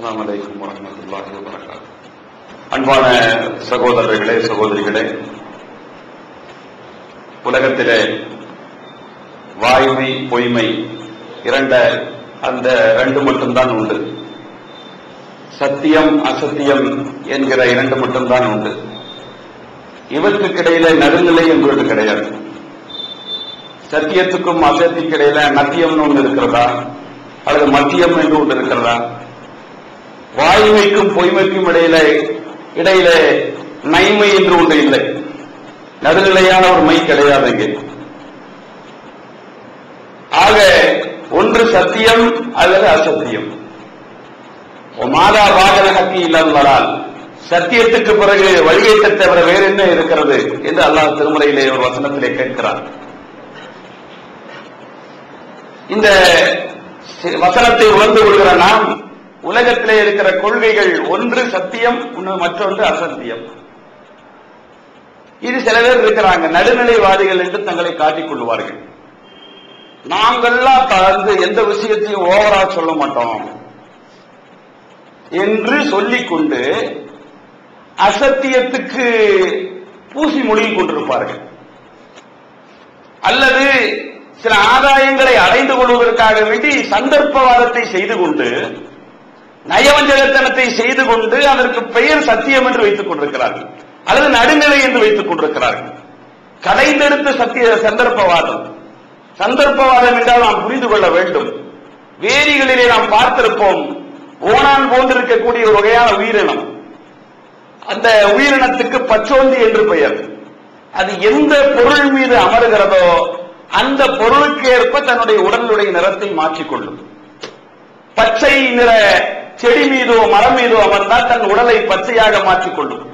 அஸ்லாம் வலைக்கம் வரஹ்மத்துல்லாஹி வரகாத் அன்பான சகோதரர்களே சகோதரிகளே உலகத்திலே வாய்மை பொய்மை இரண்ட அந்த ரெண்டு மட்டும்தான் உண்டு. சத்தியம் அசத்தியம் என்கிற இரண்டு மட்டும்தான் உண்டு. இவற்றுக்கிடையில நடுநிலை என்பது கிடையாது. சத்தியத்துக்கும் அசத்தியத்துக்கு இடையில மத்தியம்னு ஒன்று இருக்கிறதா? அல்லது மத்தியம் என்று ஒன்று இருக்கிறதா? வாய்மைக்கும் பொய்மைக்கும் இடையில இடையில நைமை என்று ஒன்று இல்லை. நடுநிலையான ஒரு மை கிடையாது இங்கே. ஆக ஒன்று சத்தியம் அல்லது அசத்தியம். மாதா வாகன ஹக்கி இல்லாமல் சத்தியத்துக்கு பிறகு வழியேற்ற தவிர வேறு என்ன இருக்கிறது என்று அல்லாஹ் திருமுறையிலே ஒரு வசனத்திலே கேட்கிறார். இந்த வசனத்தை உணர்ந்து கொள்கிற நாம் உலகத்திலே இருக்கிற கொள்கைகள் ஒன்று சத்தியம் மற்றொன்று அசத்தியம். இது சில பேர் இருக்கிறாங்க நடுநிலைவாதிகள் என்று தங்களை காட்டிக் கொள்வார்கள். நாங்கள்லாம் கலந்து எந்த விஷயத்தையும் ஓவரா சொல்ல மாட்டோம். என்று சொல்லிக்கொண்டு அசத்தியத்துக்கு பூசி மொழியில் கொண்டிருப்பார்கள். அல்லது சில ஆதாயங்களை அடைந்து கொள்வதற்காக வேண்டி சந்தர்ப்பவாதத்தை செய்து கொண்டு நயவஞ்சகத்தனத்தை செய்து கொண்டு அதற்கு பெயர் சத்தியம் என்று வைத்துக் கொண்டிருக்கிறார்கள். அல்லது நடுநிலை என்று வைத்துக் கொண்டிருக்கிறார்கள். கடைந்தெடுத்த சத்திய சந்தர்ப்பவாதம். சந்தர்ப்பவாதம் என்றால் நாம் புரிந்து கொள்ள வேண்டும். வேரிகளிலே நாம் பார்த்திருப்போம். ஓனான் போன்றிருக்கக்கூடிய ஒரு வகையான உயிரினம். அந்த உயிரினத்துக்கு பச்சோந்தி என்று பெயர். அது எந்த பொருள் மீது அமருகிறதோ அந்த பொருளுக்கு ஏற்ப தன்னுடைய உடலுடைய நிறத்தை மாற்றிக்கொள்ளும். பச்சை நிற செடி மீதோ மரம் மீதோ அமர்ந்தால் தன் உடலை பச்சையாக மாற்றிக்கொள்ளும்.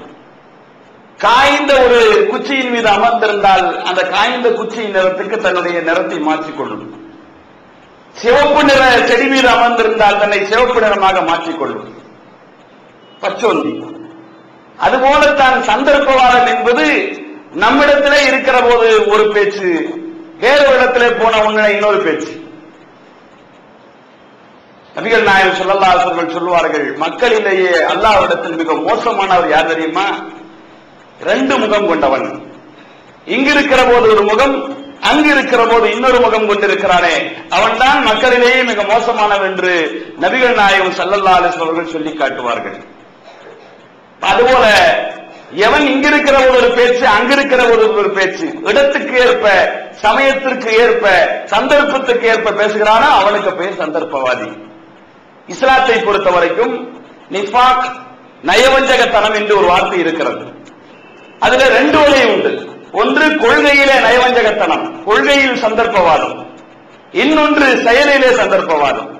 காய்ந்த ஒரு குச்சியின் மீது அமர்ந்திருந்தால் அந்த காய்ந்த குச்சியின் நிறத்துக்கு தன்னுடைய நிறத்தை மாற்றிக்கொள்ளும். சிவப்பு நிற செடி மீது அமர்ந்திருந்தால் தன்னை சிவப்பு நிறமாக மாற்றிக்கொள்ளும். பச்சோந்தி. அதுபோலத்தான் சந்தர்ப்பவாதம் என்பது நம்மிடத்திலே இருக்கிற போது ஒரு பேச்சு வேறு இடத்திலே போன உன்னை இன்னொரு பேச்சு. நபிகள் நாயகம் சொல்லல்லாசர்கள் சொல்லுவார்கள் மக்களிலேயே அல்லாவிடத்தில் மிக மோசமானவர் யார் தெரியுமா? ரெண்டு முகம் கொண்டவன். இங்கு இருக்கிற போது ஒரு முகம் அங்கு இருக்கிற போது இன்னொரு முகம் கொண்டிருக்கிறானே. அவன்தான் மக்களிலேயே மிக மோசமானவன் என்று நபிகள் நாயகம் சல்லல்லா அலிஸ் அவர்கள் சொல்லி காட்டுவார்கள். அதுபோல எவன் இங்க இருக்கிற ஒரு பேச்சு அங்கிருக்கிற ஒரு ஒரு பேச்சு இடத்துக்கு ஏற்ப சமயத்திற்கு ஏற்ப சந்தர்ப்பத்துக்கு ஏற்ப பேசுகிறானோ அவனுக்கு பேர் சந்தர்ப்பவாதி. இஸ்லாத்தை பொறுத்த வரைக்கும் நிஃபாக் நயவஞ்சகத்தனம் என்று ஒரு வார்த்தை இருக்கிறது. அதுல ரெண்டு வழி உண்டு. ஒன்று கொள்கையிலே நயவஞ்சகத்தனம் கொள்கையில் சந்தர்ப்பவாதம். இன்னொன்று செயலிலே சந்தர்ப்பவாதம்.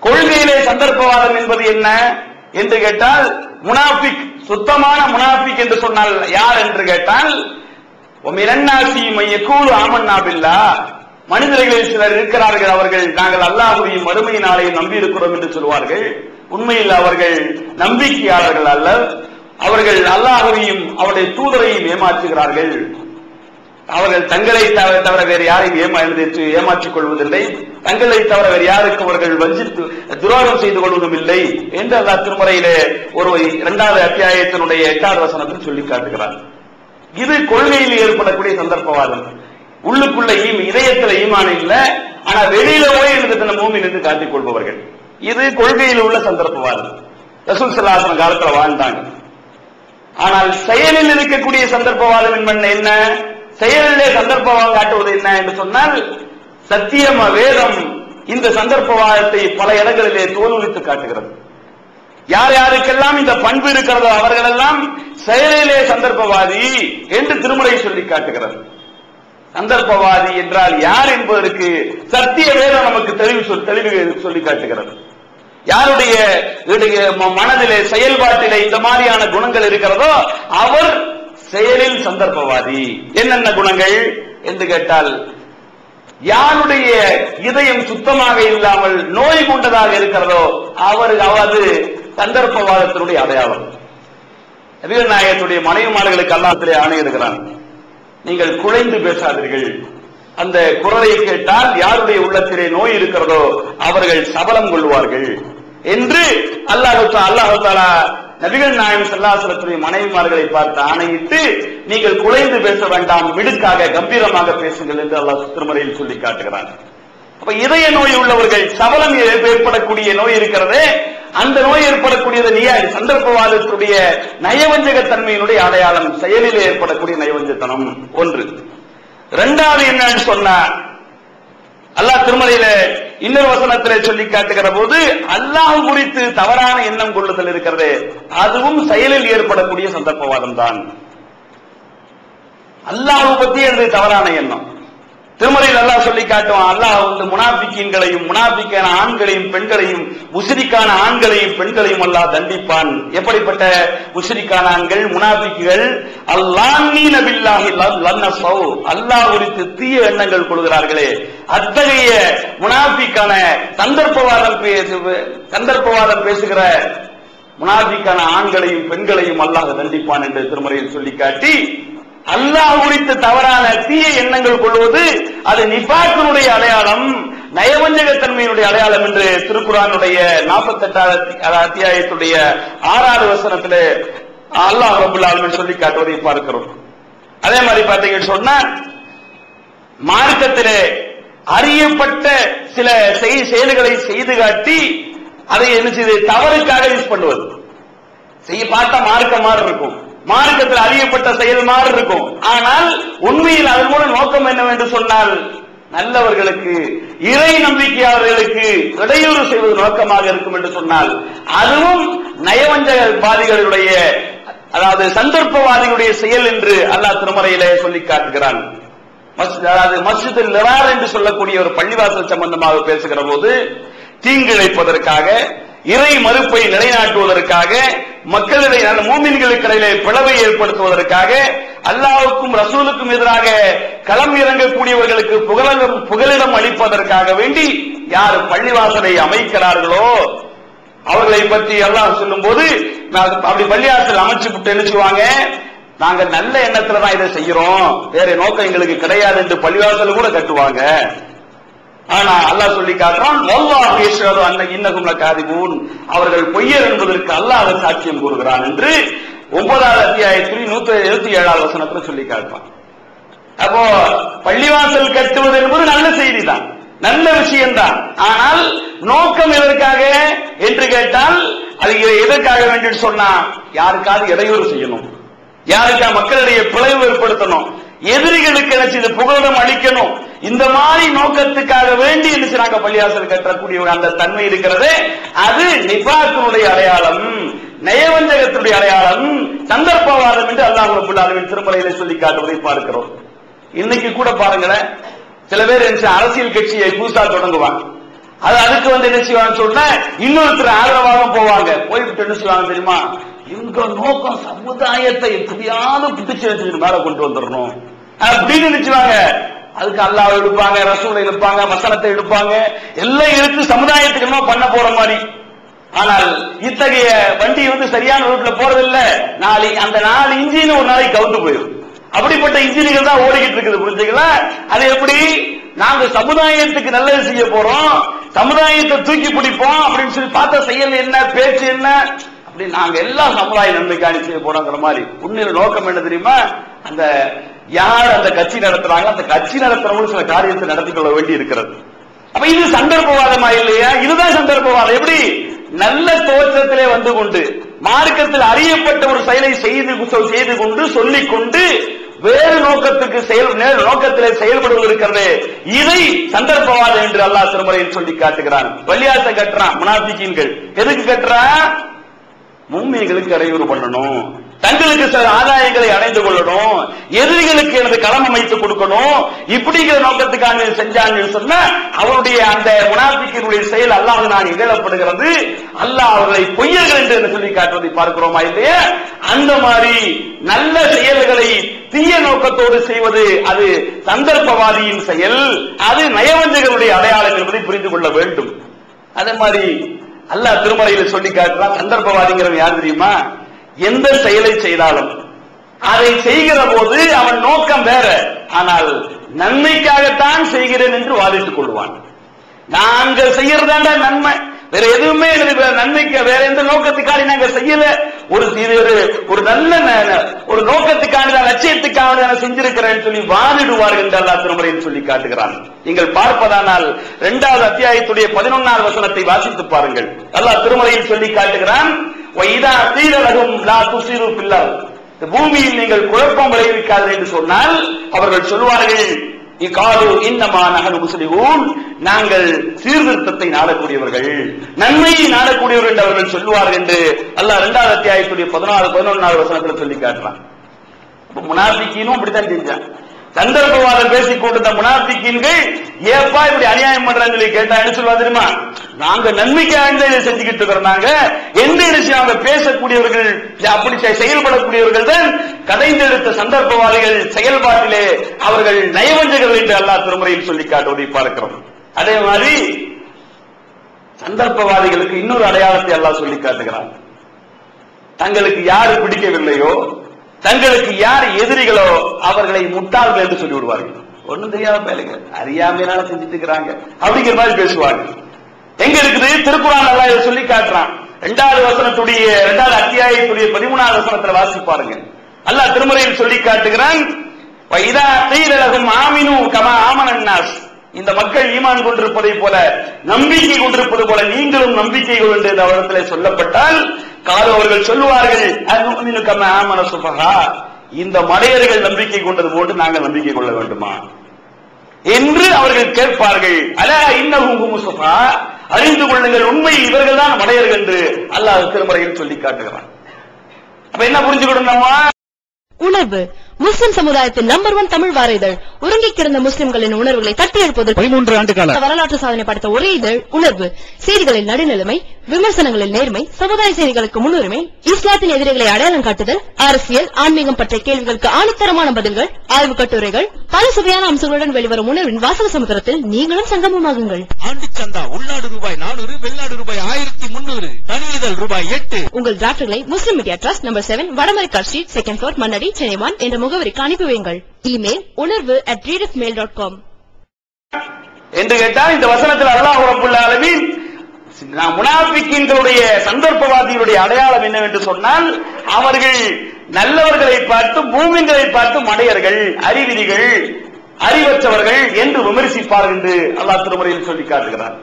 கொள்கையிலே சந்தர்ப்பவாதம் என்பது என்ன என்று கேட்டால் முனாபிக் சுத்தமான முனாபிக் என்று சொன்னால் யார் என்று கேட்டால் இரண்டாசி மையக்கூழு ஆமன்னாபில்லா மனிதர்களில் சிலர் இருக்கிறார்கள். அவர்கள் நாங்கள் அல்லாஹுடைய மறுமை நம்பி இருக்கிறோம் என்று சொல்வார்கள். உண்மையில் அவர்கள் நம்பிக்கையாளர்கள் அல்ல. அவர்கள் அல்லாஹுவையும் அவருடைய தூதரையும் ஏமாற்றுகிறார்கள். அவர்கள் தங்களை தவிர வேறு யாரையும் ஏமாற்றி ஏமாற்றிக் கொள்வதில்லை. தங்களை தவிர வேறு யாருக்கு அவர்கள் வஞ்சித்து துரோகம் செய்து கொள்வதும் இல்லை என்று அல்லா திருமுறையிலே ஒரு இரண்டாவது அத்தியாயத்தினுடைய எட்டாவது வசனத்தில் சொல்லி காட்டுகிறார். இது கொள்கையில் ஏற்படக்கூடிய சந்தர்ப்பவாதம். உள்ளுக்குள்ள இதயத்துல ஈமான் இல்ல. ஆனா வெளியில போய் எனக்கு மூமின் என்று காட்டிக் கொள்பவர்கள். இது கொள்கையில் உள்ள சந்தர்ப்பவாதம் ரசூல் சல்லாசன காலத்துல வாழ்ந்தாங்க. ஆனால் செயலில் இருக்கக்கூடிய சந்தர்ப்பவாதம் என்பது என்ன? செயலிலே சந்தர்ப்பவாதம் காட்டுவது என்ன என்று சொன்னால் சத்தியம வேதம் இந்த சந்தர்ப்பவாதத்தை பல இடங்களிலே தோல்வித்து காட்டுகிறது. யார் யாருக்கெல்லாம் இந்த பண்பு இருக்கிறதோ அவர்களெல்லாம் செயலிலே சந்தர்ப்பவாதி என்று திருமுறை சொல்லி காட்டுகிறது. சந்தர்ப்பவாதி என்றால் யார் என்பதற்கு சத்திய வேதம் நமக்கு தெளிவு தெளிவு சொல்லி காட்டுகிறது. யாருடைய மனதிலே செயல்பாட்டிலே இந்த மாதிரியான குணங்கள் இருக்கிறதோ அவர் செயலில் சந்தர்ப்பவாதி. என்னென்ன குணங்கள் என்று கேட்டால் யாருடைய இதயம் சுத்தமாக இல்லாமல் நோய் கொண்டதாக இருக்கிறதோ அவர் அவது சந்தர்ப்பவாதத்தினுடைய அடையாளம். நபிகள் நாயகத்துடைய மனைவிமார்களுக்கு அல்லாத்திலே ஆணையிடுகிறான். நீங்கள் குழைந்து பேசாதீர்கள். அந்த குரலை கேட்டால் யாருடைய உள்ளத்திலே நோய் இருக்கிறதோ அவர்கள் சபலம் கொள்வார்கள். என்று அல்லாஹு அல்லாஹு தாலா நபிகள் நாயம் செல்லாசலத்துடைய மனைவிமார்களை பார்த்து ஆணையிட்டு நீங்கள் குலைந்து பேச வேண்டாம் மிடுக்காக கம்பீரமாக பேசுங்கள் என்று அல்லாஹ் திருமறையில் சொல்லி காட்டுகிறான். அப்ப இதய நோய் உள்ளவர்கள் சபலம் ஏற்படக்கூடிய நோய் இருக்கிறதே அந்த நோய் ஏற்படக்கூடியது நீ சந்தர்ப்பவாதத்துடைய நயவஞ்சக தன்மையினுடைய அடையாளம். செயலில் ஏற்படக்கூடிய நயவஞ்சத்தனம் ஒன்று. இரண்டாவது என்னன்னு சொன்னா அல்லாஹ் திருமலையில இன்னொரு வசனத்திலே சொல்லி காட்டுகிற போது அல்லாஹ் குறித்து தவறான எண்ணம் கொள்ளுதல் இருக்கிறது. அதுவும் செயலில் ஏற்படக்கூடிய சந்தர்ப்பவாதம் தான் அல்லாஹ் பத்தி அது தவறான எண்ணம். திருமறையில் அல்லாஹ் சொல்லி காட்டுவான் அல்லாஹ் வந்து முனாபிக்கீன்களையும் முனாபிக்கான ஆண்களையும் பெண்களையும் உசிரிக்கான ஆண்களையும் பெண்களையும் அல்லாஹ் தண்டிப்பான். எப்படிப்பட்ட உசிரிக்கான ஆண்கள் முனாபிக்குகள் அல்லாஹ் நபில்லாஹி லன்னசௌ அல்லாஹ் குறித்து தீய எண்ணங்கள் கொள்கிறார்களே. அத்தகைய முனாபிக்கான சந்தர்ப்பவாதம் பேசு சந்தர்ப்பவாதம் பேசுகிற முனாபிக்கான ஆண்களையும் பெண்களையும் அல்லாஹ் தண்டிப்பான் என்று திருமறையில் சொல்லி காட்டி அல்லாஹ் குறித்து தவறான தீய எண்ணங்கள் கொள்வது அது நிபாக்கினுடைய அடையாளம் நயவஞ்சகத்தன்மையினுடைய அடையாளம் என்று திருக்குறானுடைய நாற்பத்தி எட்டாவது அத்தியாயத்துடைய ஆறாவது வசனத்திலே அல்லாஹ் ரபுல் ஆலமின் சொல்லி காட்டுவதை பார்க்கிறோம். அதே மாதிரி பாத்தீங்கன்னு சொன்னா மார்க்கத்திலே அறியப்பட்ட சில செயல்களை செய்து காட்டி அதை என்ன செய்து தவறுக்காக யூஸ் பண்ணுவது. செய்ய பார்த்தா மார்க்க மாதிரி இருக்கும் மார்க்கத்தில் அறியப்பட்ட செயல் மாதிரி இருக்கும். ஆனால் உண்மையில் அதன் மூலம் நோக்கம் என்னவென்று சொன்னால் நல்லவர்களுக்கு இறை நம்பிக்கையாளர்களுக்கு இடையூறு செய்வது நோக்கமாக இருக்கும் என்று சொன்னால் அதுவும் நயவஞ்சகவாதிகளுடைய அதாவது சந்தர்ப்பவாதிகளுடைய செயல் என்று அல்லாஹ் திருமறையிலே சொல்லி காட்டுகிறான். அதாவது மஸ்ஜிதில் நிறார் என்று சொல்லக்கூடிய ஒரு பள்ளிவாசல் சம்பந்தமாக பேசுகிற போது தீங்கிழைப்பதற்காக இறை மறுப்பை நிலைநாட்டுவதற்காக மக்களிடையே மூமின்களுக்கு இடையிலே பிளவை ஏற்படுத்துவதற்காக அல்லாவுக்கும் ரசூலுக்கும் எதிராக களம் இறங்கக்கூடியவர்களுக்கு புகலிடம் புகலிடம் அளிப்பதற்காக வேண்டி யார் பள்ளிவாசலை அமைக்கிறார்களோ அவர்களை பற்றி எல்லாம் சொல்லும் போது அப்படி பள்ளிவாசல் அமைச்சு விட்டு நினைச்சுவாங்க. நாங்க நல்ல எண்ணத்துல தான் இதை செய்யறோம். வேற நோக்கம் எங்களுக்கு கிடையாது என்று பள்ளிவாசல் கூட கட்டுவாங்க. ஆனா அல்லாஹ் சொல்லி காட்டுறான் வல்லாஹ் யஷ்ஹது அன்ன இன்னகும்ல காதிபூன் அவர்கள் பொய்யர் என்பதற்கு அல்லாஹ் சாட்சியம் கூறுகிறான் என்று ஒன்பதாவது அத்தியாயத்தில் நூத்தி எழுபத்தி ஏழாவது வசனத்துல சொல்லி காட்டுறான். அப்போ பள்ளிவாசல் கட்டுவது என்பது நல்ல செய்தி தான் நல்ல விஷயம்தான். ஆனால் நோக்கம் எதற்காக என்று கேட்டால் அது எதற்காக வேண்டும் சொன்னா யாருக்காவது இடையூறு செய்யணும். யாருக்கா மக்களிடையே பிளவு ஏற்படுத்தணும். எதிரிகளுக்கு என்ன செய்து புகலிடம் அளிக்கணும். இந்த மாதிரி நோக்கத்துக்காக வேண்டி என்ன செய்றாங்க பள்ளியாசல் கட்டக்கூடிய அந்த தன்மை இருக்கிறது. அது நிபாத்தினுடைய அடையாளம் நயவஞ்சகத்துடைய அடையாளம் சந்தர்ப்பவாதம் என்று அல்லாஹ் ரபுல் திருமலையில சொல்லி காட்டுவதை பார்க்கிறோம். இன்னைக்கு கூட பாருங்களேன் சில பேர் என்ன அரசியல் கட்சியை புதுசா தொடங்குவாங்க. அது அதுக்கு வந்து என்ன செய்வாங்க சொன்னா இன்னொருத்தர் ஆதரவாக போவாங்க. போய்விட்டு என்ன செய்வாங்க தெரியுமா? இவங்க நோக்கம் சமுதாயத்தை எப்படியாவது பிடிச்சு மேல கொண்டு வந்துடணும். அப்படின்னு நினைச்சுவாங்க. அதுக்கு அல்லாவை எடுப்பாங்க ரசூலை எடுப்பாங்க மசனத்தை எடுப்பாங்க. எல்லாம் எடுத்து சமுதாயத்துக்கு என்ன பண்ண போற மாதிரி. ஆனால் இத்தகைய வண்டி வந்து சரியான ரூட்ல போறதில்ல. நாளை அந்த நாலு இன்ஜின் ஒரு நாளைக்கு கவுந்து போயிடும் அப்படிப்பட்ட இன்ஜின்கள் தான் ஓடிக்கிட்டு இருக்குது புரிஞ்சுங்களா? அது எப்படி? நாங்க சமுதாயத்துக்கு நல்லது செய்ய போறோம். சமுதாயத்தை தூக்கி பிடிப்போம் அப்படின்னு சொல்லி பார்த்த செயல் என்ன பேச்சு என்ன? அப்படி நாங்க எல்லாம் சமுதாய நன்மைக்காணி செய்ய போறோங்கிற மாதிரி. உண்மையில நோக்கம் என்ன தெரியுமா? அந்த யார் அந்த கட்சி நடத்துறாங்க அந்த கட்சி நடத்துறவங்களும் சில காரியத்தை நடத்தி கொள்ள வேண்டி இருக்கிறது. அப்ப இது சந்தர்ப்பவாதமா இல்லையா? இதுதான் சந்தர்ப்பவாதம். எப்படி? நல்ல தோற்றத்திலே வந்து கொண்டு மார்க்கத்தில் அறியப்பட்ட ஒரு செயலை செய்து செய்து கொண்டு சொல்லிக் கொண்டு வேறு நோக்கத்துக்கு செயல் நோக்கத்திலே செயல்படுவது இருக்கிறது. இதை சந்தர்ப்பவாதம் என்று அல்லாஹ் திருமலையில் சொல்லி காட்டுகிறான். வள்ளியாசை கட்டுறான் முனாபிக்கீன்கள் எதுக்கு கட்டுறா? மும்மிகளுக்கு இடையூறு பண்ணணும். தங்களுக்கு சில ஆதாயங்களை அடைந்து கொள்ளணும். எதிரிகளுக்கு எனது களம் அமைத்து கொடுக்கணும். இப்படிங்கிற நோக்கத்துக்காக செஞ்சாங்கன்னு சொன்னா அவருடைய அந்த முனாபிக்கினுடைய செயல் அல்லாஹ் நான் இகழப்படுகிறது அல்லாஹ் அவர்களை பொய்யர்கள் என்று சொல்லி காட்டுவதை பார்க்கிறோமா இல்லையா? அந்த மாதிரி நல்ல செயல்களை தீய நோக்கத்தோடு செய்வது அது சந்தர்ப்பவாதியின் செயல். அது நயவஞ்சகருடைய அடையாளம் என்பதை புரிந்து கொள்ள வேண்டும். அதே மாதிரி அல்லாஹ் திருமலையில் சொல்லி காட்டுறான் சந்தர்ப்பவாதிங்கிறவன் யார் தெரியுமா? எந்த செயலை செய்தாலும். அதை செய்கிற போது அவன் நோக்கம் வேற. ஆனால் நன்மைக்காகத்தான் செய்கிறேன் என்று வாதிட்டுக் கொள்வான். நாங்க செய்யறதாண்டா நன்மை. வேற எதுவுமே எனக்கு நன்மைக்கு வேற எந்த நோக்கத்துக்காக நாங்க செய்யல. ஒரு ஒரு ஒரு நல்ல ஒரு நோக்கத்துக்காக தான் லட்சியத்துக்காக நான் செஞ்சிருக்கிறேன் சொல்லி வாதிடுவார்கள் என்று அல்லா திருமறையில் சொல்லி காட்டுகிறான். நீங்கள் பார்ப்பதானால் இரண்டாவது அத்தியாயத்துடைய பதினொன்னாவது வசனத்தை வாசித்து பாருங்கள். அல்லாஹ் திருமுறையில் சொல்லி காட்டுகிறான் பூமியில் நீங்கள் குழப்பம் விளைவிக்காது என்று சொன்னால் அவர்கள் சொல்வார்கள் இக்காலு இன்னமா நகனு முஸ்லிமூன் நாங்கள் சீர்திருத்தத்தை நாடக்கூடியவர்கள். நன்மையை நாடக்கூடியவர்கள் என்று அவர்கள் சொல்லுவார்கள் என்று அல்லாஹ் இரண்டாவது அத்தியாயத்துடைய பதினாறு பதினொன்னாவது வசனத்தில் சொல்லி காட்டுறான். அப்ப அப்படித்தான் செஞ்சான். சந்தர்ப்பவாதம் பேசிக் கொடுத்த முனாபிக்கின்கள் ஏப்பா இப்படி அநியாயம் பண்றான்னு சொல்லி கேட்டா என்ன சொல்லுவா தெரியுமா? நாங்க நன்மைக்காக இதை செஞ்சுக்கிட்டு இருக்கிறோம் நாங்க. எந்த விஷயம் அவங்க பேசக்கூடியவர்கள் அப்படி செயல்படக்கூடியவர்கள் தான் கதைந்தெடுத்த சந்தர்ப்பவாதிகள் செயல்பாட்டிலே அவர்கள் நயவஞ்சகர்கள் என்று அல்லாஹ் திருமுறையில் சொல்லி காட்டுவதை பார்க்கிறோம். அதே மாதிரி சந்தர்ப்பவாதிகளுக்கு இன்னொரு அடையாளத்தை எல்லாம் சொல்லி காட்டுகிறாங்க தங்களுக்கு யாரு பிடிக்கவில்லையோ தங்களுக்கு யார் எதிரிகளோ அவர்களை முட்டாள்கள் என்று சொல்லி விடுவார்கள் ஒண்ணும் தெரியாத பயலுங்க அறியாமையினால செஞ்சுட்டு இருக்கிறாங்க. அப்படிங்கிற மாதிரி பேசுவாங்க. எங்க இருக்குது? திருக்குறான் நல்லா இதை சொல்லி காட்டுறான். இரண்டாவது வசனத்துடைய இரண்டாவது அத்தியாயத்துடைய பதிமூணாவது வசனத்துல வாசிப்பாருங்க அல்லாஹ் திருமுறையில் சொல்லி காட்டுகிறான் வைதா தீரலகும் ஆமினு கமா ஆமனன் இந்த மக்கள் ஈமான் கொண்டிருப்பதை போல நம்பிக்கை கொண்டிருப்பது போல நீங்களும் நம்பிக்கை கொண்டு இந்த இடத்திலே சொல்லப்பட்டால் கால அவர்கள் சொல்லுவார்கள் இந்த மடையர்கள் நம்பிக்கை கொண்டது போட்டு நாங்கள் நம்பிக்கை கொள்ள வேண்டுமா? என்று அவர்கள் கேட்பார்கள் அல இன்னும் முஸ்தபா அறிந்து கொள்ளுங்கள் உண்மையில் இவர்கள் தான் மடையர்கள் என்று அல்லாஹ் திருமறையில் சொல்லி காட்டுகிறான். அப்ப என்ன புரிஞ்சுக்கணும் நம்ம உணர்வு முஸ்லிம் சமுதாயத்தின் நம்பர் ஒன் தமிழ் வார இதழ் உறங்கிக் கிடந்த முஸ்லிம்களின் உணர்வுகளை தட்டி எழுப்புவதற்கு பதிமூன்று ஆண்டு கால வரலாற்று சாதனை படைத்த ஒரே இதழ் உணர்வு. செய்திகளில் நடுநிலைமை விமர்சனங்களில் நேர்மை சமுதாய செய்திகளுக்கு முன்னுரிமை இஸ்லாத்தின் எதிரிகளை அடையாளம் காட்டுதல் அரசியல் ஆன்மீகம் பற்றிய கேள்விகளுக்கு ஆணித்தரமான பதில்கள் ஆய்வுக் கட்டுரைகள் பல சுவையான அம்சங்களுடன் வெளிவரும் உணர்வின் வாசக சமுத்திரத்தில் நீங்களும் சங்கமமாகுங்கள். ஆண்டு சந்தா உள்நாடு ரூபாய் நானூறு வெளிநாடு ரூபாய் ஆயிரத்தி முன்னூறு தனியதழ் ரூபாய் எட்டு. உங்கள் டிராஃப்ட்களை Muslim media trust number seven Vadamaraikar street second floor Mannady Chennai one என்ற முகவரிக்கு அனுப்பி வையுங்கள். Email Unarvu at mail dot com என்று கேட்டால் இந்த வசனத்தில் அல்லாஹ் ரப்புல் ஆலமீன் முனாபிக்கின்களுடைய சந்தர்ப்பவாதிகளுடைய அடையாளம் என்னவென்று சொன்னால் அவர்கள் நல்லவர்களை பார்த்து பூமிங்களை பார்த்து மடையர்கள் அறிவிதிகள் அறிவற்றவர்கள் என்று விமர்சிப்பார்கள் என்று அல்லாஹ் திருமுறையில் சொல்லி காட்டுகிறார்.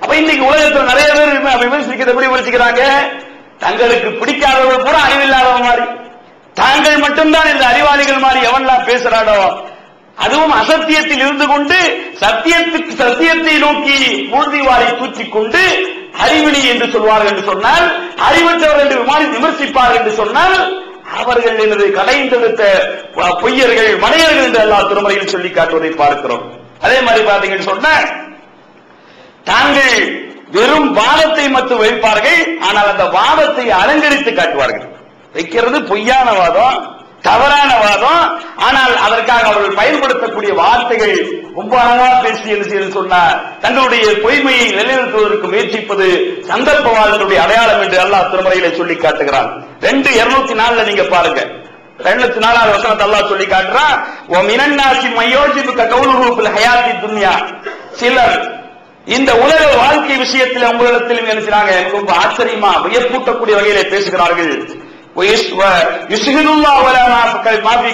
அப்ப இன்னைக்கு உலகத்தில் நிறைய பேர் விம- விமர்சிக்கிறது எப்படி விமர்சிக்கிறாங்க. தங்களுக்கு பிடிக்காதவர்கள் கூட அறிவில்லாதவங்க மாதிரி. தாங்கள் மட்டும்தான் இந்த அறிவாளிகள் மாதிரி எவன்லாம் பேசுறாடோ அதுவும் அசத்தியத்தில் இருந்து கொண்டு சத்தியத்துக்கு சத்தியத்தை நோக்கி மூழ்கிவாரை தூக்கிக் கொண்டு அறிவிலி என்று சொல்வார்கள் என்று சொன்னால் அறிவற்றவர் என்று விமானி விமர்சிப்பார் என்று சொன்னால் அவர்கள் எனது கடைந்தெடுத்த பொய்யர்கள் மனையர்கள் என்று எல்லா திருமறையில் சொல்லி காட்டுவதை பார்க்கிறோம். அதே மாதிரி பார்த்தீங்கன்னு சொன்ன தாங்கள் வெறும் வாதத்தை மட்டும் வைப்பார்கள் ஆனால் அந்த வாதத்தை அலங்கரித்து காட்டுவார்கள். வைக்கிறது பொய்யான வாதம் தவறான வாதம். ஆனால் அதற்காக அவர்கள் பயன்படுத்தக்கூடிய வார்த்தைகள் ரொம்ப அழகா பேசி என்ன சொன்னா தங்களுடைய பொய்மையை நிலைநிறுத்துவதற்கு முயற்சிப்பது சந்தர்ப்பவாதத்துடைய அடையாளம் என்று அல்லாஹ் திருமறையில சொல்லி காட்டுகிறான். ரெண்டு இருநூத்தி நாலுல நீங்க பாருங்க. ரெண்டு நாலாவது வசனத்தை அல்லாஹ் சொல்லி காட்டுறான். ஓ மினன்னாசி மையோஜிப்புக்க கௌலுகுப்பில் ஹயாத்தி துன்யா. சிலர் இந்த உலக வாழ்க்கை விஷயத்தில் உங்களிடத்திலும் என்ன செய்றாங்க ரொம்ப ஆச்சரியமா வியப்பூட்டக்கூடிய வகையில பேசுகிறார்கள்.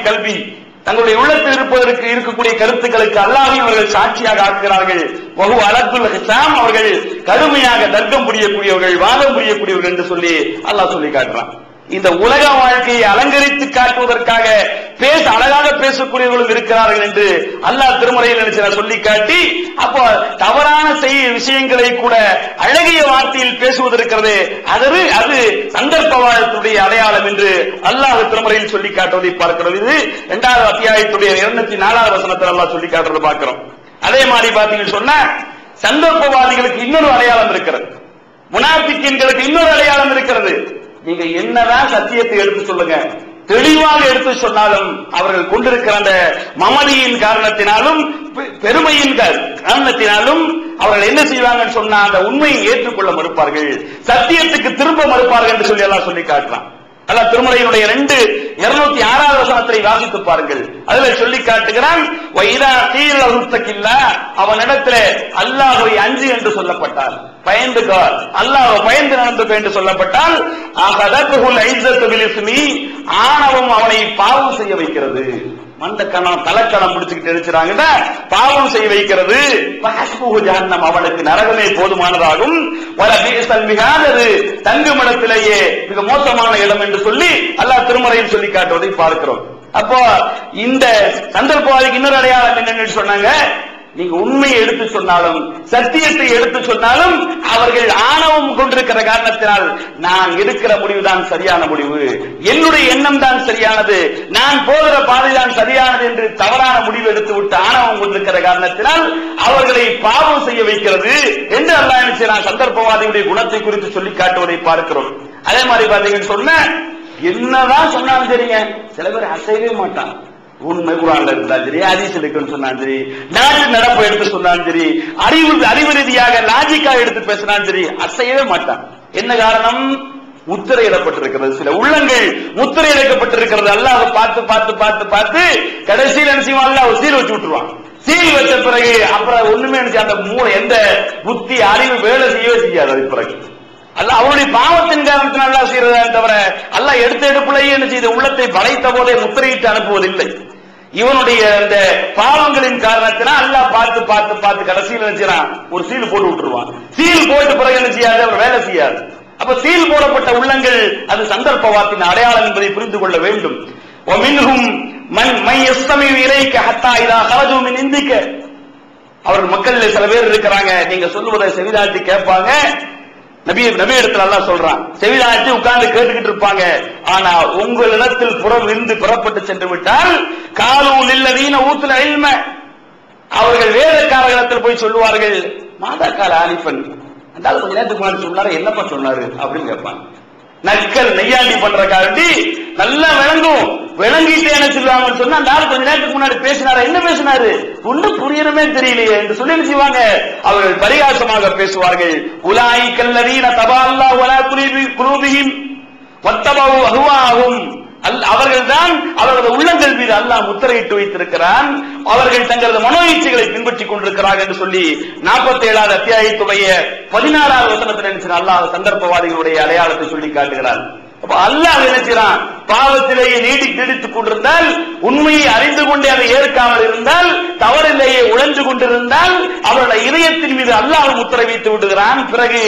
கல்வி. தங்களுடைய உள்ளத்தில் இருப்பதற்கு இருக்கக்கூடிய கருத்துக்களுக்கு அல்லாவையும் அவர்கள் சாட்சியாக ஆக்குகிறார்கள். வகு அலக்குல் ஹிசாம் அவர்கள் கடுமையாக தர்க்கம் புரியக்கூடியவர்கள் வாதம் புரியக்கூடியவர்கள் என்று சொல்லி அல்லாஹ் சொல்லி காட்டுறான். இந்த உலக வாழ்க்கையை அலங்கரித்து காட்டுவதற்காக பேச அழகாக பேசக்கூடியவர்களும் இருக்கிறார்கள் என்று அல்லாஹ் திருமறையில் நினைச்சு சொல்லி காட்டி அப்போ தவறான செய்ய விஷயங்களை கூட அழகிய வார்த்தையில் பேசுவது இருக்கிறது அது அது சந்தர்ப்பவாதத்துடைய அடையாளம் என்று அல்லாஹ் திருமறையில் சொல்லி காட்டுவதை பார்க்கிறோம். இது இரண்டாவது அத்தியாயத்துடைய இருநூத்தி நாலாவது வசனத்தில் அல்லாஹ் சொல்லி காட்டுறதை பார்க்கிறோம். அதே மாதிரி பாத்தீங்கன்னு சொன்னா சந்தர்ப்பவாதிகளுக்கு இன்னொரு அடையாளம் இருக்கிறது. முனாபிக்கின்களுக்கு இன்னொரு அடையாளம் இருக்கிறது. நீங்க என்னதான் சத்தியத்தை எடுத்து சொல்லுங்க தெளிவாக எடுத்து சொன்னாலும் அவர்கள் கொண்டிருக்கிற அந்த மமதியின் காரணத்தினாலும் பெ- பெருமையின் காரணத்தினாலும் அவர்கள் என்ன செய்வாங்கன்னு சொன்னா அந்த உண்மையை ஏற்றுக்கொள்ள மறுப்பார்கள். சத்தியத்துக்கு திரும்ப மறுப்பார்கள் என்று சொல்லி எல்லாம் சொல்லி காட்டுறான். அல்ல திருமலையினுடைய ரெண்டு இருநூத்தி ஆறாவது வசனத்தை வாசித்து பாருங்கள். அதுல சொல்லி காட்டுகிறான் வைதா தீல் அருத்தக்கில்லா அவனிடத்துல அல்லாஹ்வை அஞ்சு என்று சொல்லப்பட்டார் பயந்துக்கோ அல்லாஹ் பயந்து நடந்துக்கோ என்று சொல்லப்பட்டால் அகதத்துகுல் ஆணவம் அவனை பாவம் செய்ய வைக்கிறது. மண்டக்கணம் தலைக்கணம் முடிச்சுக்கிட்டு இருக்கிறாங்கன்னா பாவம் செய்ய வைக்கிறது. ஜான்னம் அவனுக்கு நரகமே போதுமானதாகும். வர பீசல் மிகாதது தங்குமிடத்திலேயே மிக மோசமான இடம் என்று சொல்லி அல்லாஹ் திருமறையில் சொல்லி காட்டுவதை பார்க்கிறோம். அப்போ இந்த சந்தர்ப்பவாதிக்கு இன்னொரு அடையாளம் என்னன்னு சொன்னாங்க. நீங்க உண்மையை எடுத்து சொன்னாலும் சத்தியத்தை எடுத்து சொன்னாலும் அவர்கள் ஆணவம் கொண்டிருக்கிற காரணத்தினால் நான் எடுக்கிற முடிவுதான் சரியான முடிவு. என்னுடைய எண்ணம் தான் சரியானது. நான் போகிற பாதை தான் சரியானது என்று தவறான முடிவு எடுத்து விட்டு ஆணவம் கொண்டிருக்கிற காரணத்தினால் அவர்களை பாவம் செய்ய வைக்கிறது என்று அல்லா நான் செய்யறான் சந்தர்ப்பவாதியுடைய குணத்தை குறித்து சொல்லி காட்டுவதை பார்க்கிறோம். அதே மாதிரி பாத்தீங்கன்னு சொன்ன என்னதான் சொன்னாலும் சரிங்க. சில பேர் அசையவே மாட்டான் உண்மை குரான்ல இருந்தாலும் சரி ஹதீஸ் இருக்குன்னு சொன்னாலும் சரி நாட்டு நடப்பு எடுத்து சொன்னாலும் சரி அறிவு அறிவு ரீதியாக லாஜிக்கா எடுத்து பேசினாலும் சரி அசையவே மாட்டான். என்ன காரணம்? முத்திரையிடப்பட்டிருக்கிறது சில உள்ளங்கள் முத்திரையிடப்பட்டிருக்கிறது அல்லாஹ் பார்த்து பார்த்து பார்த்து பார்த்து கடைசியில் என்ன செய்வான்? அல்லாஹ் சீல் வச்சு விட்டுருவான். சீல் வச்ச பிறகு அப்புறம் ஒண்ணுமே நினைச்சு அந்த மூளை எந்த புத்தி அறிவு வேலை செய்யவே செய்யாது அது பிறகு. அல்ல அவனுடைய பாவத்தின் காரணத்தினால் செய்யறதான் தவிர அல்ல எடுத்த எடுப்புலேயே என்ன செய்த உள்ளத்தை வளைத்த போதே முத்திரையிட்டு அனுப்புவதில்லை. இவனுடைய அந்த பாவங்களின் காரணத்தினால் அல்லா பார்த்து பார்த்து பார்த்து கடைசியில் நினைச்சான் ஒரு சீல் போட்டு விட்டுருவான். சீல் போட்டு பிறகு என்ன செய்யாது? அவர் வேலை செய்யாது. அப்ப சீல் போடப்பட்ட உள்ளங்கள் அது சந்தர்ப்பவாத்தின் அடையாளம் என்பதை புரிந்து கொள்ள வேண்டும். அவர்கள் மக்கள் சில பேர் இருக்கிறாங்க. நீங்க சொல்லுவதை செவிதாட்டி கேட்பாங்க. நபி நபி இடத்துல அல்லா சொல்றான். செவிதாட்டி உட்கார்ந்து கேட்டுக்கிட்டு இருப்பாங்க. ஆனா உங்களிடத்தில் புறம் இருந்து புறப்பட்டு சென்று விட்டால் காலூல் இல்லதீன ஊத்துல இல்ம. அவர்கள் வேதக்காரர்களிடத்தில் போய் சொல்லுவார்கள் மாதா கால ஆலிஃபன். அந்த கொஞ்ச நேரத்துக்கு முன்னாடி சொன்னாரு என்னப்பா சொன்னாரு? அப்படின்னு கேட்பாங்க. நக்கல் நெய்யாண்டி பண்றக்காண்டி நல்லா விளங்கும். விளங்கிட்டு என்ன சொல்லுவாங்கன்னு சொன்னா அந்த ஆள் கொஞ்ச நேரத்துக்கு முன்னாடி பேசினாரா? என்ன பேசினாரு? ஒண்ணும் புரியணுமே தெரியலையே என்று சொல்லி என்ன செய்வாங்க. அவர்கள் பரிகாசமாக பேசுவார்கள். உலாய் கல்லரீன தபால்லா உலா வலா மத்தபாவும் குலூபிஹிம். அவர்கள் தான் அல் அவர்கள்தான் அவர்களது உள்ளங்கள் மீது அல்லாஹ் முத்திரையிட்டு வைத்திருக்கிறான். அவர்கள் தங்களது மனோ இச்சைகளை பின்பற்றிக் கொண்டிருக்கிறார்கள் என்று சொல்லி நாற்பத்தி ஏழாவது அத்தியாயத்துடைய பதினாறாவது வசனத்தில் நினைச்சு அல்லாஹ் சந்தர்ப்பவாதிகளுடைய அடையாளத்தை சொல்லி காட்டுகிறான். அப்ப அல்லாஹ் நினைக்கிறான் பாவத்திலேயே நீடி நீடித்துக் கொண்டிருந்தால் உண்மையை அறிந்து கொண்டே அதை ஏற்காமல் இருந்தால் தவறிலேயே உழைஞ்சு கொண்டிருந்தால் அவருடைய இதயத்தின் மீது அல்லாஹ் முத்திரை வைத்து விடுகிறான். பிறகு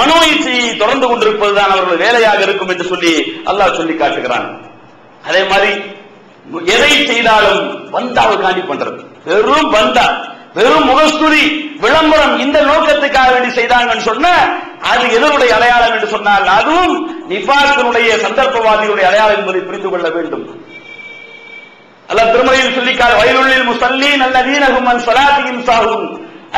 மனோயிச்சையை தொடர்ந்து கொண்டிருப்பதுதான் அவர்கள் வேலையாக இருக்கும் என்று சொல்லி அல்லாஹ் சொல்லி காட்டுகிறான். அதே மாதிரி எதை செய்தாலும் வந்தாவை காண்டி பண்றது. வெறும் பந்தா வெறும் முகஸ்துதி விளம்பரம் இந்த நோக்கத்துக்காக வேண்டி செய்தாங்கன்னு சொன்ன அது எதனுடைய அடையாளம் என்று சொன்னால் அதுவும் நிபாத்தினுடைய சந்தர்ப்பவாதிகளுடைய அடையாளம் என்பதை புரிந்து கொள்ள வேண்டும். அல்ல திருமலையில் சொல்லிக்கார் வயலுள்ளில் முசல்லீன் நல்ல அன் சலாத்தியின் சாகும்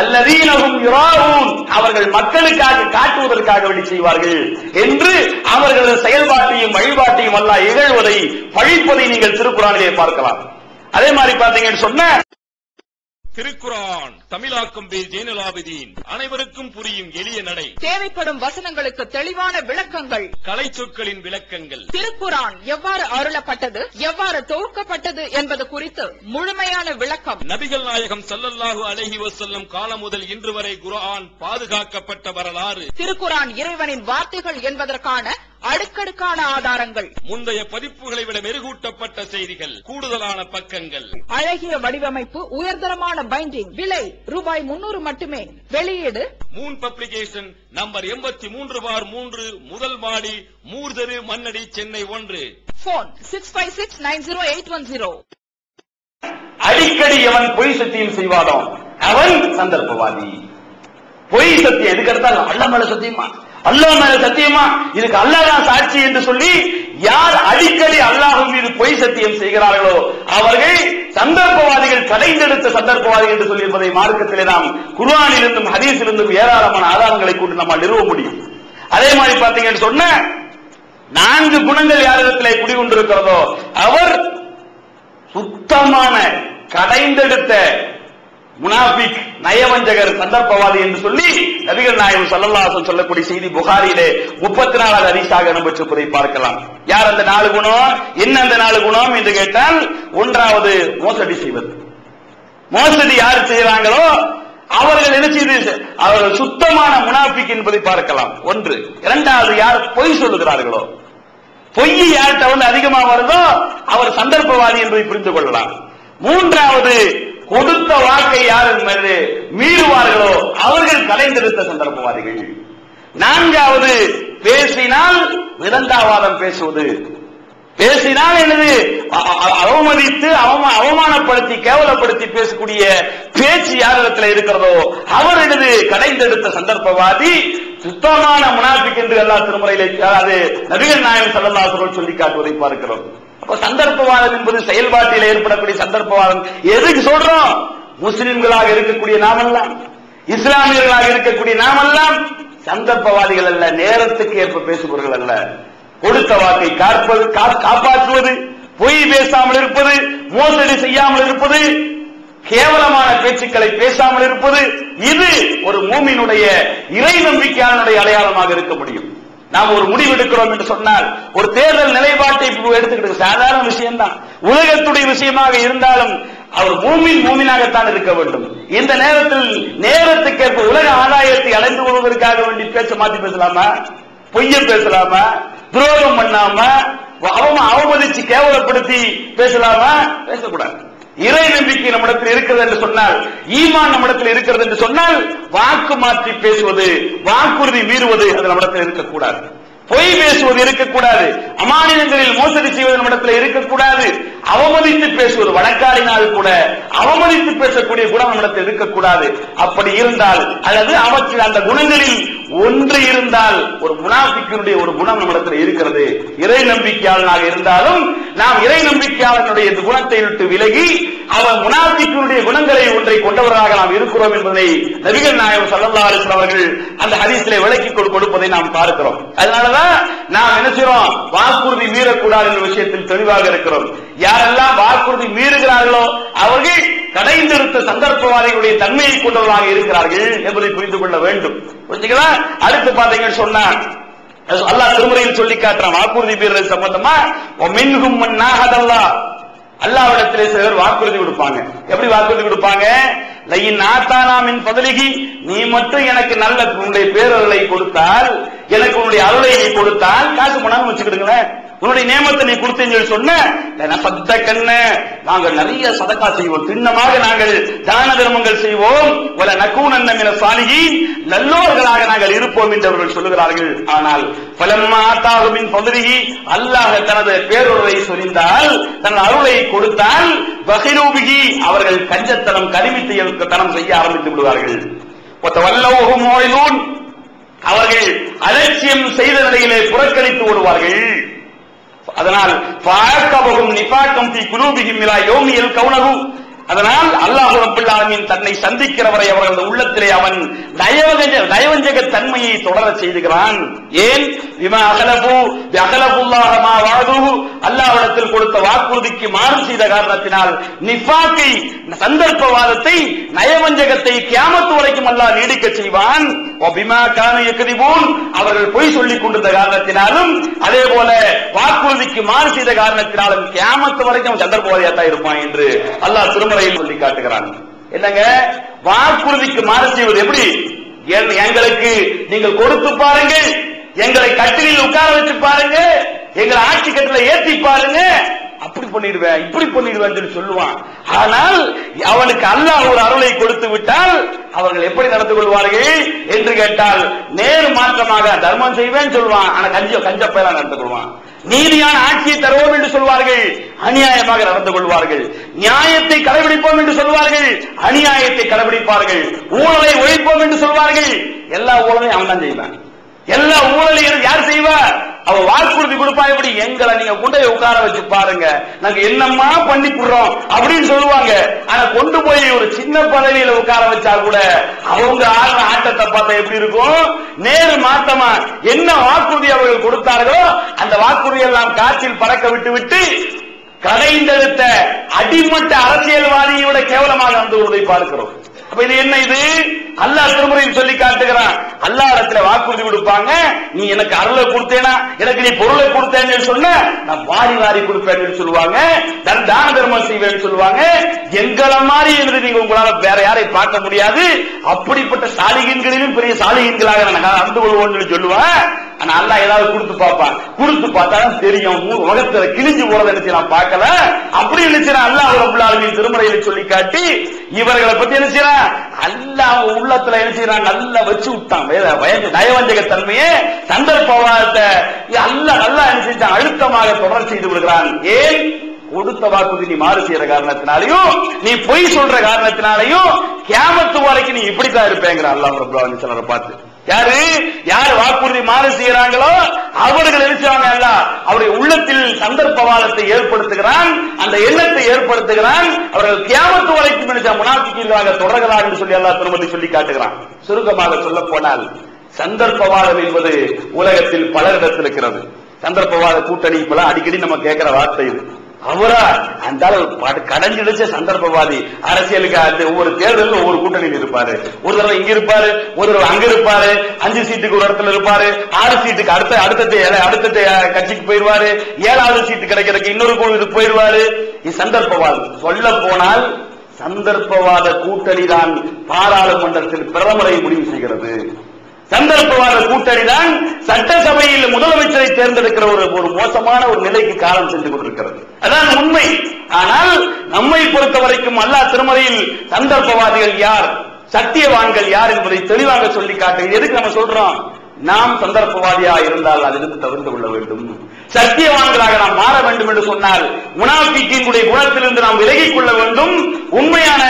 அல்லதீனகும் யுராவும் அவர்கள் மக்களுக்காக காட்டுவதற்காக வேண்டி செய்வார்கள். என்று அவர்களது செயல்பாட்டையும் வழிபாட்டையும் அல்ல இகழ்வதை பழிப்பதை நீங்கள் திருக்குறானிலே பார்க்கலாம். அதே மாதிரி பாத்தீங்கன்னு சொன்ன திருக்குறான். தமிழாக்கம் பி ஜெயினலாபதீன் அனைவருக்கும் புரியும் எளிய நடை. தேவைப்படும் வசனங்களுக்கு தெளிவான விளக்கங்கள். கலை சொற்களின் விளக்கங்கள். திருக்குரான் எவ்வாறு அருளப்பட்டது எவ்வாறு தொகுக்கப்பட்டது என்பது குறித்து முழுமையான விளக்கம். நபிகள் நாயகம் ஸல்லல்லாஹு அலைஹி வஸல்லம் காலம் முதல் இன்று வரை குர்ஆன் பாதுகாக்கப்பட்ட வரலாறு. திருக்குரான் இறைவனின் வார்த்தைகள் என்பதற்கான அடுக்கடுக்கான ஆதாரங்கள். முந்தைய பதிப்புகளை விட மெருகூட்டப்பட்ட செய்திகள் கூடுதலான பக்கங்கள். அழகிய வடிவமைப்பு உயர்தரமான பைண்டிங் விலை ரூபாய் முன்னூறு மட்டுமே. வெளியீடு. மூன் பப்ளிகேஷன் நம்பர் எண்பத்தி மூன்று பார் மூன்று முதல் மாடி மூர்தரு மன்னடி சென்னை ஒன்று. Phone six five six nine zero eight one zero அடிக்கடி எவன் பொய் சத்தியம் செய்வானோ அவன் சந்தர்ப்பவாதி. பொய் சத்தியம் எதுக்கு எடுத்தாலும் அல்ல மேல சத்தியமா? அல்லாஹ் மேல சத்தியமா? இதுக்கு அல்லாஹ் தான் சாட்சி என்று சொல்லி யார் அடிக்கடி அல்லாஹ் மீது பொய் சத்தியம் செய்கிறார்களோ அவர்கள் சந்தர்ப்பவாதிகள் கடைந்தெடுத்த சந்தர்ப்பவாதிகள் என்று சொல்லி இருப்பதை மார்க்கத்திலே நாம் குர்ஆனிலிருந்தும் ஹதீஸிலிருந்தும் ஏராளமான ஆதாரங்களை கொண்டு நம்ம நிறுவ முடியும். அதே மாதிரி பாத்தீங்கன்னு சொன்ன நான்கு குணங்கள் யாரிடத்திலே குடிகொண்டிருக்கிறதோ அவர் சுத்தமான கடைந்தெடுத்த முனாபிக் நயவஞ்சகர் சந்தர்ப்பவாதி என்று சொல்லி நபிகள் நாயகம் சல்லல்லாசன் சொல்லக்கூடிய செய்தி புகாரிலே முப்பத்தி நாலாவது அரிசாக இடம்பெற்றிருப்பதை பார்க்கலாம். யார் அந்த நாலு குணம்? என்ன அந்த நாலு குணம் என்று கேட்டால் ஒன்றாவது மோசடி செய்வது. மோசடி யார் செய்யறாங்களோ அவர்கள் என்ன செய்து அவர்கள் சுத்தமான முனாபிக் என்பதை பார்க்கலாம். ஒன்று. இரண்டாவது யார் பொய் சொல்லுகிறார்களோ? பொய் யார்கிட்ட வந்து அதிகமா வருதோ அவர் சந்தர்ப்பவாதி என்பதை புரிந்து கொள்ளலாம். மூன்றாவது கொடுத்த வாக்கை யார் மீது மீறுவார்களோ அவர்கள் கலைந்திருத்த சந்தர்ப்பவாதிகள். நான்காவது பேசினால் விரந்தாவாதம் பேசுவது. பேசினால் எனது அவமதித்து அவமா அவமானப்படுத்தி கேவலப்படுத்தி பேசக்கூடிய பேச்சு யாரிடத்துல இருக்கிறதோ அவர் எனது கடைந்தெடுத்த சந்தர்ப்பவாதி. சுத்தமான முனாபிக் என்று எல்லா திருமுறையிலே அதாவது நபிகள் நாயகம் ஸல்லல்லாஹு சொல்லி காட்டுவதை பார்க்கிறோம். அப்ப சந்தர்ப்பவாதம் என்பது செயல்பாட்டில் ஏற்படக்கூடிய சந்தர்ப்பவாதம். எதுக்கு சொல்றோம்? முஸ்லிம்களாக இருக்கக்கூடிய நாமெல்லாம் இஸ்லாமியர்களாக இருக்கக்கூடிய நாமெல்லாம் சந்தர்ப்பவாதிகள் அல்ல நேரத்துக்கு ஏற்ப பேசுபவர்கள் அல்ல. கொடுத்த வாக்கை காப்பது காப்பாற்றுவது பொய் பேசாமல் இருப்பது மோசடி செய்யாமல் இருப்பது கேவலமான பேச்சுக்களை பேசாமல் இருப்பது இது ஒரு மூமினுடைய இறை நம்பிக்கையாளனுடைய அடையாளமாக இருக்க முடியும். நாம் ஒரு முடிவு எடுக்கிறோம் என்று சொன்னால் ஒரு தேர்தல் நிலைப்பாட்டை எடுத்துக்கிட்டு சாதாரண விஷயம்தான். உலகத்துடைய விஷயமாக இருந்தாலும் அவர் மூமின் மூமினாகத்தான் இருக்க வேண்டும். இந்த நேரத்தில் நேரத்துக்கேற்ப உலக ஆதாயத்தை அடைந்து கொள்வதற்காக வேண்டி பேச்ச மாத்தி பேசலாமா? பொய்ய பேசலாமா? துரோகம் பண்ணாம அவமதிச்சு கேவலப்படுத்தி பேசலாமா? பேசக்கூடாது. இறை நம்பிக்கை நம்மிடத்தில் இருக்கிறது என்று சொன்னால் ஈமான் நம்மிடத்தில் இருக்கிறது என்று சொன்னால் வாக்கு மாற்றி பேசுவது வாக்குறுதி மீறுவது அது நம்மிடத்தில் இருக்கக்கூடாது. பொய் பேசுவது இருக்கக்கூடாது. அமானியங்களில் மோசடி செய்வது நம்மிடத்தில் இருக்கக்கூடாது. அவமதித்து பேசுவது வழக்காடினால் கூட அவமதித்து பேசக்கூடிய குணம் நம்மிடத்தில் இருக்கக்கூடாது. அப்படி இருந்தால் அல்லது அவற்றில் அந்த குணங்களில் ஒன்று இருந்தால் ஒரு முனாபிக்கினுடைய ஒரு குணம் நம்மிடத்தில் இருக்கிறது. இறை நம்பிக்கையாளனாக இருந்தாலும் நாம் இறை நம்பிக்கையாளனுடைய குணத்தை விட்டு விலகி அவன் முனாபிக்கினுடைய குணங்களை ஒன்றை கொண்டவராக நாம் இருக்கிறோம் என்பதை நபிகள் நாயகம் சல்லா அலைஹி அவர்கள் அந்த ஹதீஸிலே விளக்கி கொடுப்பதை நாம் பார்க்கிறோம். அதனாலதான் நாம் என்ன செய்யறோம் வாக்குறுதி மீறக்கூடாது என்ற விஷயத்தில் தெளிவாக இருக்கிறோம். யாரெல்லாம் வாக்குறுதி மீறுகிறார்களோ அவர்கள் கடைந்திருத்த சந்தர்ப்பவாதிகளுடைய தன்மையை கொண்டவர்களாக இருக்கிறார்கள் என்பதை புரிந்து கொள்ள வேண்டும். புரிஞ்சுங்களா? அடுத்து பாத்தீங்கன்னு சொன்னா அல்லாஹ் திருமுறையில் சொல்லி காட்டுறான் வாக்குறுதி மீறல் சம்பந்தமா? மின்கும் நாகதல்லா அல்லாவிடத்திலே சிலர் வாக்குறுதி கொடுப்பாங்க. எப்படி வாக்குறுதி கொடுப்பாங்க? லையின் ஆத்தானா மின் பதலிகி. நீ மட்டும் எனக்கு நல்ல உன்னுடைய பேரருளை கொடுத்தால் எனக்கு உன்னுடைய அருளை நீ கொடுத்தால் காசு பணம் வச்சுக்கிடுங்களேன். உன்னுடைய நியமத்தை நீ கொடுத்தேன்னு சொல்லி சொன்ன சத்த கண்ண நாங்கள் நிறைய சதக்கா செய்வோம். திண்ணமாக நாங்கள் தான தர்மங்கள் செய்வோம். வல நக்கூனன்ன என சாலிகி நல்லோர்களாக நாங்கள் இருப்போம் என்று அவர்கள் சொல்லுகிறார்கள். ஆனால் பலம்மா ஆத்தாகுமின் பகுதிகி அல்லாஹ் தனது பேரொருளை சொரிந்தால் தன் அருளை கொடுத்தால் வகைரூபிகி அவர்கள் கஞ்சத்தனம் கருமித்தனம் செய்ய ஆரம்பித்து விடுவார்கள். ஒத்த வல்லோகம் அவர்கள் அலட்சியம் செய்த நிலையிலே புறக்கணித்து ஓடுவார்கள். அதனால் பாக்கபகும் நிபாக்கம் தி குலூபிகிம் இலா யோமியல் கவுனகு அதனால் அல்லாஹு ரபுல் ஆலமீன் தன்னை சந்திக்கிறவரை அவர்களது உள்ளத்திலே அவன் தயவஞ்ச தயவஞ்சக தன்மையை தொடர செய்துகிறான். ஏன்? விமா அகலபு அகலபுல்லாஹ மா வாதுஹு. அல்லாஹ்விடத்தில் கொடுத்த வாக்குறுதிக்கு மாறு செய்த காரணத்தினால் நிஃபாக்கை சந்தர்ப்பவாதத்தை நயவஞ்சகத்தை கியாமத்து வரைக்கும் அல்லாஹ் நீடிக்க செய்வான். பிமா கான யக்திபூன். அவர்கள் பொய் சொல்லிக் கொண்டிருந்த காரணத்தினாலும் அதே போல வாக்குறுதிக்கு மாறு செய்த காரணத்தினாலும் கியாமத்து வரைக்கும் சந்தர்ப்பவாதியாக தான் இருப்பான் என்று அல்லாஹ் திரும்ப முறையில் சொல்லி காட்டுகிறான். என்னங்க? வாக்குறுதிக்கு மாறு செய்வது எப்படி? எங்களுக்கு நீங்கள் கொடுத்து பாருங்கள் எங்களை கட்டிலில் உட்கார வச்சு பாருங்க எங்களை ஆட்சி கட்டில ஏத்தி பாருங்க. அப்படி பண்ணிடுவேன் இப்படி பண்ணிடுவேன் சொல்லுவான். ஆனால் அவனுக்கு அல்லாஹ் ஒரு அருளை கொடுத்து விட்டால் அவர்கள் எப்படி நடந்து கொள்வார்கள் என்று கேட்டால் நேர் மாற்றமாக தர்மம் செய்வேன் சொல்லுவான். ஆனா கஞ்ச கஞ்ச நடந்து கொள்வான் நீதியான ஆட்சியை தருவோம் என்று சொல்வார்கள். அநியாயமாக நடந்து கொள்வார்கள். நியாயத்தை கடைபிடிப்போம் என்று சொல்வார்கள். அநியாயத்தை கடைபிடிப்பார்கள். ஊழலை ஒழிப்போம் என்று சொல்வார்கள். எல்லா ஊழலையும் அவன் தான் செய்வான். எல்லா ஊழலையும் யார் செய்வார்? அவ வாக்குறுதி கொடுப்பா எப்படி? எங்களை நீங்க கொண்டு உட்கார வச்சு பாருங்க. நாங்க என்னம்மா பண்ணி கொடுறோம் அப்படின்னு சொல்லுவாங்க. ஆனா கொண்டு போய் ஒரு சின்ன பதவியில உட்கார வச்சா கூட அவங்க ஆடுற ஆட்டத்தை பார்த்தா எப்படி இருக்கும்? நேரு மாத்தமா என்ன வாக்குறுதி அவர்கள் கொடுத்தார்களோ அந்த வாக்குறுதி எல்லாம் காற்றில் பறக்க விட்டு விட்டு கடைந்தெடுத்த அடிமட்ட அரசியல்வாதியோட கேவலமாக நடந்து கொள்வதை பார்க்கிறோம். அப்ப இது என்ன இது? அல்லாஹ் திருமுறையில் சொல்லி காட்டுகிறான். அல்லா இடத்துல வாக்குறுதி கொடுப்பாங்க. நீ எனக்கு அருளை கொடுத்தேனா? எனக்கு நீ பொருளை கொடுத்தேன்னு சொன்ன நான் வாரி வாரி கொடுப்பேன்னு சொல்லுவாங்க. தன் தான தர்மம் செய்வேன்னு சொல்லுவாங்க. எங்களை மாதிரி இருந்து நீங்க உங்களால வேற யாரை பார்க்க முடியாது. அப்படிப்பட்ட சாலிகின்களிலும் பெரிய சாலிகின்களாக நான் நடந்து கொள்வோம்னு சொல்லுவேன். ஆனா அல்லா ஏதாவது கொடுத்து பார்ப்பான். கொடுத்து பார்த்தா தான் தெரியும் உலகத்துல கிழிஞ்சு போறதை நினைச்சு நான் பார்க்கல. அப்படி நினைச்சு அல்லாஹ் ரபுல் ஆலமீன் திருமறையில சொல்லி காட்டி இவர்களை பத்தி என்ன செய்யறான் அல்லாஹ் அவங்க உள்ளத்துல என்ன செய்யறான்? நல்லா வச்சு விட்டான். வேத வயது நயவஞ்சக தன்மையே சந்தர்ப்பவாதத்தை அல்லாஹ் நல்லா என்ன செஞ்சான்? அழுத்தமாக தொடர் செய்து விடுகிறான். ஏன்? கொடுத்த வாக்குறுதி நீ மாறு செய்யற காரணத்தினாலையும் நீ பொய் சொல்ற காரணத்தினாலையும் கேமத்து வரைக்கும் நீ இப்படித்தான் இருப்பேங்கிற அல்லாஹ் ரபுல் சிலரை பார்த்து. யாரு? யார் வாக்குறுதி மாறு செய்யறாங்களோ அவர்கள் நினைச்சாங்க அல்ல. அவருடைய உள்ளத்தில் சந்தர்ப்பவாதத்தை ஏற்படுத்துகிறான். அந்த எண்ணத்தை ஏற்படுத்துகிறான். அவர்கள் கியாமத்து வரைக்கும் நினைச்ச முனாபிக்கீர்களாக தொடர்களாக என்று சொல்லி அல்லாஹ் திருமதி சொல்லி காட்டுகிறான். சுருக்கமாக சொல்ல போனால் சந்தர்ப்பவாதம் என்பது உலகத்தில் பலரிடத்தில் இருக்கிறது. சந்தர்ப்பவாத கூட்டணி இப்பெல்லாம் அடிக்கடி நம்ம கேட்கிற வார்த்தை இது. அவரா? அந்த அளவு பட- சந்தர்ப்பவாதி அரசியலுக்கு அந்த ஒவ்வொரு தேர்தலும் ஒவ்வொரு கூட்டணியில் இருப்பாரு. ஒரு தடவை இங்க இருப்பாரு ஒரு தடவை அங்க இருப்பாரு அஞ்சு சீட்டுக்கு ஒரு இடத்துல இருப்பாரு ஆறு சீட்டுக்கு அடுத்த அடுத்த அடுத்த கட்சிக்கு போயிருவாரு ஏழாவது சீட்டு கிடைக்கிறதுக்கு இன்னொரு குழுவுக்கு போயிருவாரு சந்தர்ப்பவாதி சந்தர்ப்பவாதம். சொல்ல போனால் சந்தர்ப்பவாத கூட்டணி தான் பாராளுமன்றத்தில் பிரதமரை முடிவு செய்கிறது. சந்தர்ப்பவாத கூட்டணி தான் சட்டசபையில் முதலமைச்சரை தேர்ந்தெடுக்கிற ஒரு ஒரு மோசமான ஒரு நிலைக்கு காலம் சென்று கொண்டிருக்கிறது. அதான் உண்மை. ஆனால் நம்மை பொறுத்த வரைக்கும் அல்லாஹ் திருமறையில் சந்தர்ப்பவாதிகள் யார் சத்தியவான்கள் யார் என்பதை தெளிவாக சொல்லி காட்டு எதுக்கு நம்ம சொல்றோம்? நாம் சந்தர்ப்பவாதியா இருந்தால் அதிலிருந்து தவிர்த்து கொள்ள வேண்டும்? சத்தியவான்களாக நாம் மாற வேண்டும் என்று சொன்னால் முனாபிக்கினுடைய குணத்திலிருந்து நாம் விலகிக் கொள்ள வேண்டும். உண்மையான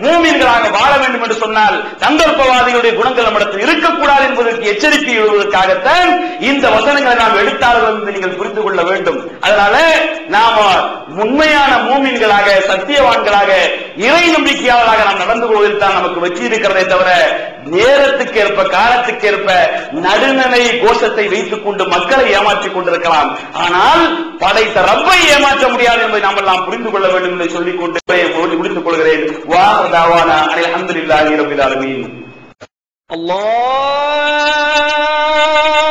மூமின்களாக வாழ வேண்டும் என்று சொன்னால் சந்தர்ப்பவாதிகளுடைய குணங்கள் நம்மிடத்தில் இருக்கக்கூடாது என்பதற்கு எச்சரிக்கை எழுவதற்காகத்தான் இந்த வசனங்களை நாம் எடுத்தார்கள் என்று நீங்கள் புரிந்து கொள்ள வேண்டும். அதனால நாம உண்மையான மூமின்களாக சத்தியவான்களாக இறை நம்பிக்கையாளராக நாம் நடந்து கொள்வதில் தான் நமக்கு வெற்றி இருக்கிறதே தவிர நேரத்துக்கு ஏற்ப காலத்துக்கு ஏற்ப நடுநிலை கோஷத்தை வைத்துக் கொண்டு மக்களை ஏமாற்றிக் கொண்டிருக்கலாம். ஆனால் படைத்த ரப்பை ஏமாற்ற முடியாது என்பதை நாம் எல்லாம் புரிந்து கொள்ள வேண்டும் என்று சொல்லிக் கொண்டு முடித்து முடித்துக் கொள்கிறேன் வா தாவானா அனில் அஹமதுல்லாஹி ரபில் அலமீன் அல்லாஹ்